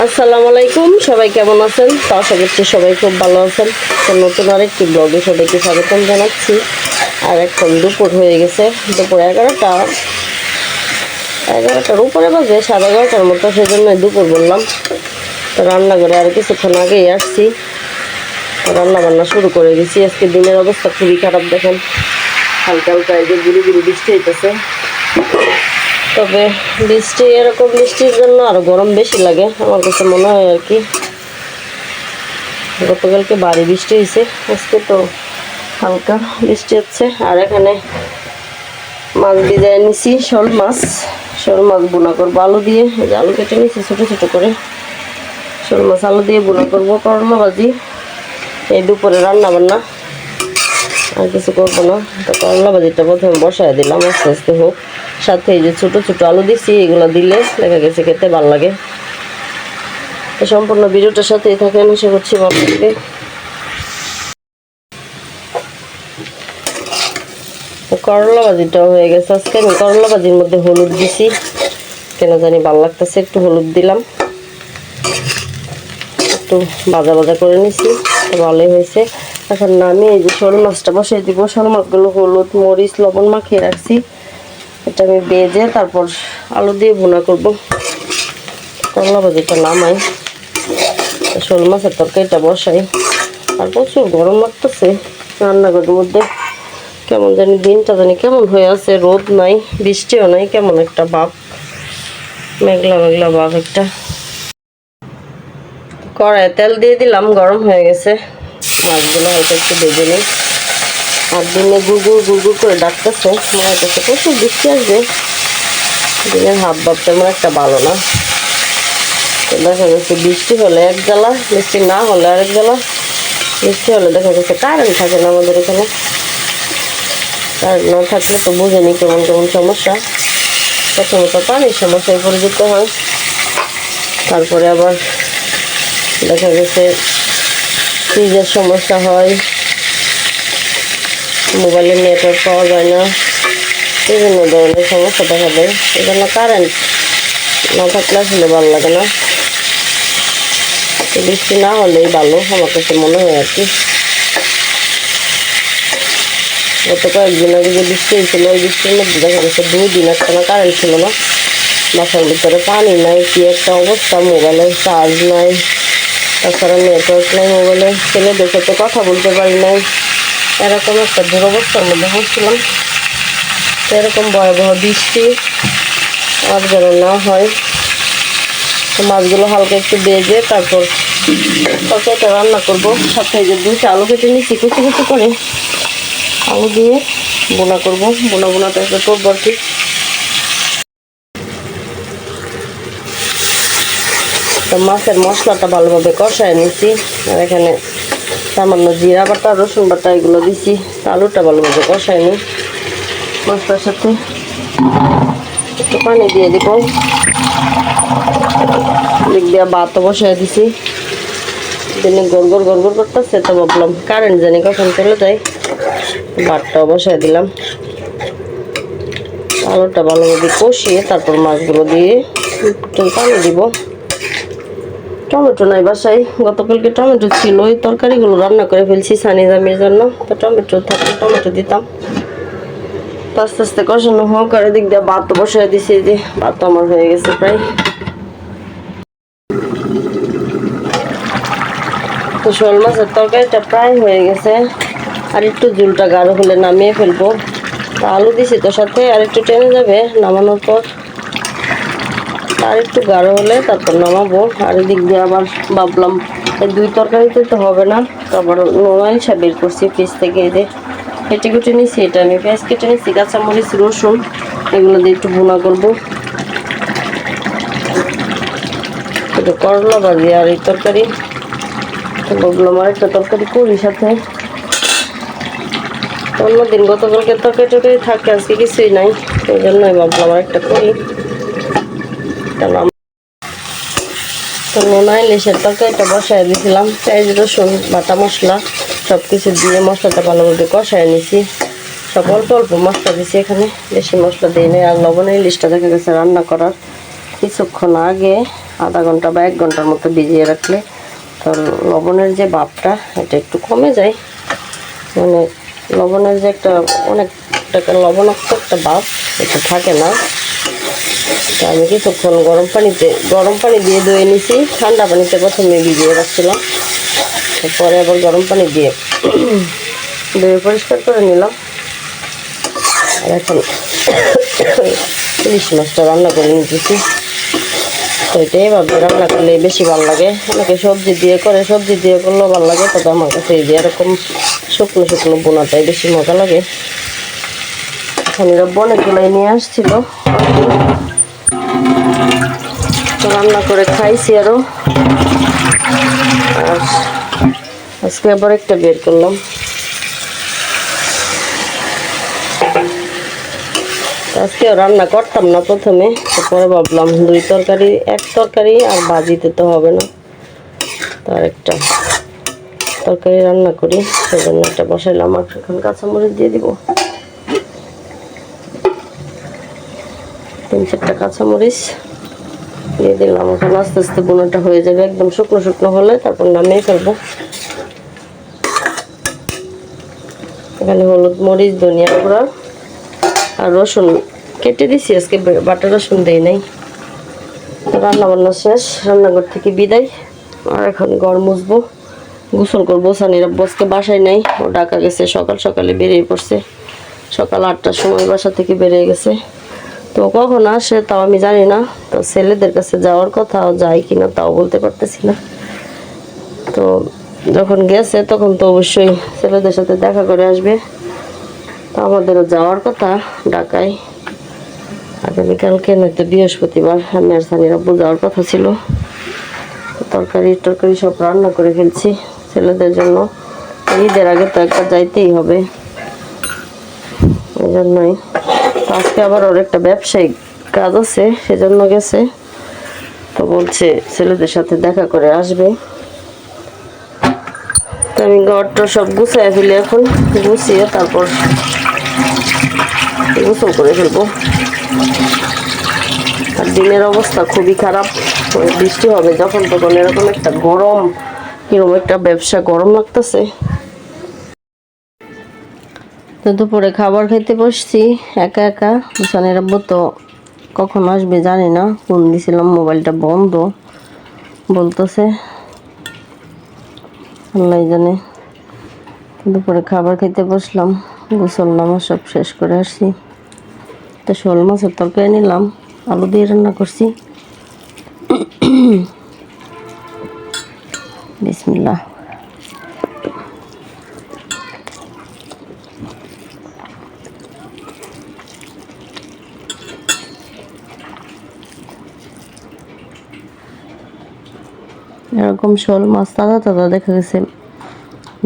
আসসালামু আলাইকুম, সবাই কেমন আছেন? তা আশা করছি সবাই খুব ভালো আছেন। তো নতুন আরেকটি ব্লগে সবাইকে স্বাগতম জানাচ্ছি। আর এখন দুপুর হয়ে গেছে, দুপুর এগারোটা। এগারোটার উপরে বাজে, সাড়ে এগারোটার মতো সেই জন্য দুপুর বললাম। তো রান্নাঘরে আর কিছুক্ষণ আগেই আসছি। রান্না বান্না শুরু করে দিয়েছি আজকে দিনের অবস্থা খুবই খারাপ, দেখেন। হালকা হালকা এই যে গুড়ি গুড়ি বৃষ্টি হইতেছে। তবে বৃষ্টি, এরকম বৃষ্টির জন্য আরও গরম বেশি লাগে, আমার কাছে মনে হয় আর কি। গতকালকে বাড়ি বৃষ্টি হয়েছে, আজকে তো হালকা বৃষ্টি হচ্ছে। আর এখানে মাছ ভিজায় নিছি, শোল মাছ শোল মাছ বোনা করব আলু দিয়ে। আলু কেটে নিছি ছোটো ছোটো করে। শোল মাছ আলু দিয়ে বোনা করব করলা ভাজি। এই দুপুরে রান্না বান্না আর কিছু করব না। তো করলা ভাজিটা প্রথমে বসায় দিলাম, আস্তে আস্তে হোক। সাথে এই যে ছোটো ছোটো আলু দিছি, এগুলো দিলে দেখা গেছে খেতে ভালো লাগে। সম্পূর্ণ ভিডিওটার সাথেই থাকেন, আশা করছি ভালো করলা ভাজিটাও হয়ে গেছে। আজকে আমি করলা ভাজির মধ্যে হলুদ দিছি। কেন জানি ভালো লাগতেছে, একটু হলুদ দিলাম। একটু ভাজা ভাজা করে নিছি ভালোই হয়েছে। এখন আমি এই যে শোল মাছটা বসিয়ে দিব। শোল মাছগুলো হলুদ, মরিচ, লবণ মাখিয়ে রাখছি। এটা আমি বেজে তারপর আলু দিয়ে ভুনা করব। করলা ভাজিটা নামাই। শোল মাছের তরকারিটা বসাই। আর প্রচুর গরম লাগতেছে রান্নাঘরের মধ্যে। কেমন জানি দিনটা জানি কেমন হয়ে আছে, রোদ নাই, বৃষ্টিও নাই, কেমন একটা ভাব মেঘলা মেঘলা ভাব একটা। কড়াই তেল দিয়ে দিলাম, গরম হয়ে গেছে। মাছগুলো হয়তো একটু ভেজে নিই। আর দিনে গুড়গুড় গুড়গুড় করে ডাকতেছে। মনে হচ্ছে প্রচুর বৃষ্টি আসবে। দিনের হাত ভাব তেমন একটা ভালো না। তো দেখা যাচ্ছে বৃষ্টি হলে এক জ্বালা, বৃষ্টি না হলে আরেক জ্বালা। বৃষ্টি হলে দেখা যাচ্ছে কারেন্ট থাকে না আমাদের এখানে। কারেন্ট না থাকলে তো বুঝেনি কেমন কেমন সমস্যা। প্রথমত পানির সমস্যায় পড়ে যেতে হয়। তারপরে আবার দেখা গেছে ফ্রিজের সমস্যা হয়। মোবাইলের নেটওয়ার্ক পাওয়া যায় না। বিভিন্ন ধরনের সমস্যা দেখা দেয়। এই জন্য কারেন্ট না থাকলে আসলে ভালো লাগে না। বৃষ্টি না হলেই ভালো, আমার কাছে মনে হয় আর কি। গত কয়েকদিন আগে যে বৃষ্টি হয়েছিল, ওই বৃষ্টির মধ্যে দেখা গেছে দুই দিন একটা না কারেন্ট ছিল না। বাসার ভিতরে পানি নাই, কি একটা অবস্থা মোবাইলে চার্জ নাই। তাছাড়া নেটওয়ার্ক নাই মোবাইলে ছেলেদের সাথে কথা বলতে পারি নাই। এরকম একটা দুরবস্থার মধ্যে তো এরকম ভয়াবহ বৃষ্টি আর যেন না হয়। তো মাছগুলো হালকা একটু বেজে তারপর তরকারিটা রান্না করব। সাথে যে দুইটা আলু কেটে নিচ্ছি কুচি কুচি করে আলু দিয়ে বোনা করব। বোনা বোনাটা একটা করব আর কি। তো মাছের মশলাটা ভালোভাবে কষায় নিচ্ছি আর এখানে সামান্য জিরা বাটা, রসুন বাটা এগুলো দিছি। আলুটা ভালোভাবে কষায় নিই। মশলার সাথে একটু পানি দিয়ে দিব। দিক দিয়ে ভাতও বসায় দিছি। দিনে গড়গড় গড়গড় করতেছে, তো ভাবলাম কারেন্ট জানি কখন চলে যায়। ভাতটাও বসায় দিলাম। আলুটা ভালোভাবে কষিয়ে তারপর মাছগুলো দিয়ে একটু পানি দিব। টমেটো নাই বাসায়। গতকালকে টমেটো ছিল, ওই তরকারিগুলো রান্না করে ফেলছি সানি জামির জন্য। তো টমেটো থাকলে টমেটো দিতাম। তো আস্তে আস্তে কষানো হোক, আর এদিক দিয়ে ভাত বসায় দিছি যে ভাত আমার হয়ে গেছে প্রায়। তো শোল মাছের তরকারিটা প্রায় হয়ে গেছে। আর একটু জুলটা গাঢ় হলে নামিয়ে ফেলব। আলু দিছি তো সাথে, আর একটু টেনে যাবে নামানোর পর। আর একটু গাঢ় হলে তারপর নামাবো। আর এদিক দিয়ে আবার ভাবলাম, এই দুই তরকারিতে তো হবে না। তারপর নোয়াইলসা বের করছি ফ্রিজ থেকে যে কেটে কুটে নিচ্ছি এটা আমি পেঁয়াজ কেটে নিচ্ছি কাঁচামরিচ, রসুন, এগুলো দিয়ে একটু ভুনা করব। একটু করলা ভাজি আর এই তরকারি। ভাবলাম আর একটা তরকারি করি সাথে। অন্যদিন গতকালকে তরকারি টরকারি থাকে, আজকে কিছুই নাই, এই জন্যই ভাবলাম আর একটা করি। তো নোনা, ইলিশের তরকারিটা বসায় দিয়েছিলাম পেঁয়াজ রসুন, বাটা মশলা সব কিছু দিয়ে মশলাটা ভালোভাবে কষায় নিছি। সব অল্প অল্প মশলা দিছি এখানে। বেশি মশলা দিই নাই, আর লবণের ইলিশটা দেখা গেছে রান্না করার। কিছুক্ষণ আগে আধা ঘণ্টা বা এক ঘণ্টার মতো ভিজিয়ে রাখলে তো লবণের যে ভাবটা, এটা একটু কমে যায়। মানে লবণের যে একটা অনেক লবণাক্ত একটা ভাব, এটা থাকে না। তো আমি কিছুক্ষণ গরম পানিতে, গরম পানি দিয়ে ধুয়ে নিছি। ঠান্ডা পানিতে প্রথমে ভিজিয়ে রাখছিলাম। পরে আবার গরম পানি দিয়ে ধুয়ে পরিষ্কার করে নিলাম। আর এখন ইলিশ মাছটা রান্না করে নিতেছি। তো এটা এভাবে রান্না করলে বেশি ভালো লাগে। অনেকে সবজি দিয়ে করে, সবজি দিয়ে করলেও ভালো লাগে। তবে আমার কাছে এই যে এরকম শুকনো শুকনো বোনাটাই বেশি মজা লাগে। এখন এরা বনে তুলাই নিয়ে আসছিল। তো রান্না করে খাইছি আরও আর আজকে আবার একটা বের করলাম। আজকেও রান্না করতাম না প্রথমে, তারপরে ভাবলাম দুই তরকারি, এক তরকারি আর বাজিতে তো হবে না। তার একটা তরকারি রান্না করি, সেজন্য একটা বসাইলাম। আর এখন কাঁচামরিচ দিয়ে দিব। তিন চারটা কাঁচামরিচ দিয়ে দিলাম। এখন আস্তে আস্তে বোনাটা হয়ে যাবে, একদম শুকনো শুকনো হলে তারপর নামিয়ে ফেলব। এখানে হলুদ মরিচ, ধনিয়া গুঁড়া আর রসুন কেটে দিছি, আজকে বাটা রসুন দেই নাই। রান্না বান্না শেষ, রান্নাঘর থেকে বিদায়। আর এখন ঘর মুছবো। গোসল করব সানির আব্বাসকে বাসায় নাই। ও ডাকা গেছে, সকাল সকালে বেরিয়ে পড়ছে। সকাল আটটার সময় বাসা থেকে বেরিয়ে গেছে। তো কখন আসে তাও আমি জানি না। তো ছেলেদের কাছে যাওয়ার কথা যাই কিনা তাও বলতে পারতেছি না। তো যখন গেছে তখন তো অবশ্যই ছেলেদের সাথে দেখা করে আসবে। তো আমাদেরও যাওয়ার কথা ঢাকায়। আগামীকালকে নয়তো বৃহস্পতিবার আমি আর সানির আব্বু যাওয়ার কথা ছিল। তরকারি টরকারি সব রান্না করে ফেলছি ছেলেদের জন্য। ঈদের আগে তো একবার যাইতেই হবে। এই জন্যই আজকে আবার ওর একটা ব্যবসায়িক কাজ আছে, সেজন্য গেছে। তো বলছে ছেলেদের সাথে দেখা করে আসবে। তো আমি ঘরটা সব গুছাই ফেলি এখন। গুছিয়ে তারপর গোসল করে ফেলব। আর দিনের অবস্থা খুবই খারাপ। বৃষ্টি হবে যখন, তখন এরকম একটা গরম কীরকম একটা ব্যবসা গরম লাগতেছে। তো দুপুরে খাবার খেতে বসছি, একা একা। বিছানের আব্বু তো কখন আসবে জানি না, ফোন দিছিলাম, মোবাইলটা বন্ধ। বলতেছে, আল্লাহ জানে। দুপুরে খাবার খেতে বসলাম, গোসল নামাজ সব শেষ করে আসছি। তো শোল মাছের তরকারি নিলাম, আলু দিয়ে রান্না করছি। বিসমিল্লাহ। এরকম শোল মাছ তাজা তাজা দেখা গেছে।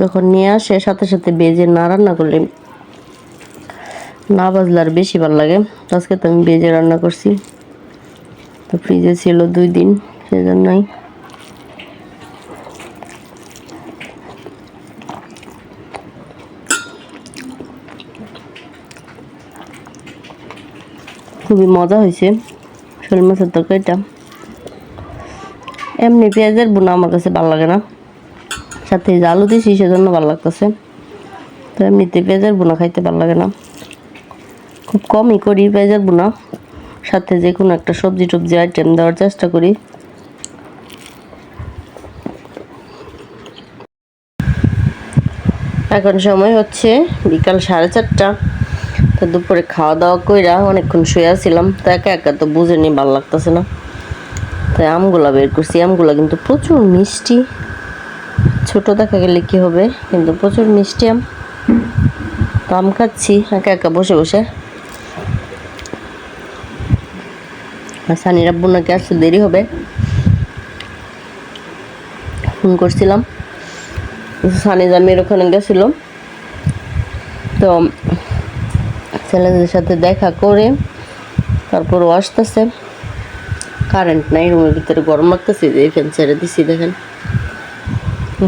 যখন নিয়ে আসে, সাথে সাথে বেজে না রান্না করলে না বাজলে আর বেশি ভালো লাগে। আজকে তো আমি বেজে রান্না করছি। তো ফ্রিজে ছিল দুই দিন, সেজন্যই। খুবই মজা হয়েছে। শোল মাছের তরকারিটা। এমনি পেঁয়াজের বোনা আমার কাছে ভালো লাগে না। সাথে যে আলু দিয়েছি সেজন্য ভালো লাগতেছে। তো এমনিতে পেঁয়াজের বোনা খাইতে ভালো লাগে না। খুব কমই করি পেঁয়াজের বোনা। সাথে যে কোনো একটা সবজি টবজি আইটেম দেওয়ার চেষ্টা করি। এখন সময় হচ্ছে বিকাল সাড়ে চারটা। তো দুপুরে খাওয়া দাওয়া কইরা অনেকক্ষণ শুয়ে ছিলাম তো একা একা তো বুঝে নিয়ে ভালো লাগতেছে না। তাই আমগুলা বের করছি। আমগুলা কিন্তু প্রচুর মিষ্টি। ছোট দেখা গেলে কি হবে? কিন্তু প্রচুর মিষ্টি আম। তো আম খাচ্ছি, একা একা বসে বসে। সানির আব্বু নাকি আসতে দেরি হবে। ফোন করছিলাম। সানি জামির ওখানে গেছিল। তো ছেলেদের সাথে দেখা করে তারপর আসতেছে। কারেন্ট নাই, রুমের ভিতরে গরম লাগতেছে যে ফ্যান ছেড়ে দিছি, দেখেন।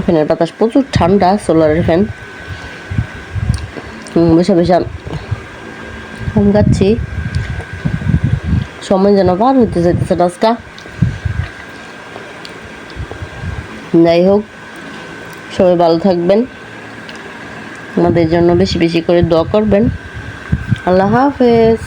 ফ্যানের বাতাস প্রচুর ঠান্ডা, সোলারের ফ্যান বসে বসে আম গাচ্ছি সময় যেন পার হইতে যাইতেছে রাস্তা। যাই হোক, সবাই ভালো থাকবেন। আমাদের জন্য বেশি বেশি করে দোয়া করবেন। আল্লাহ হাফেজ।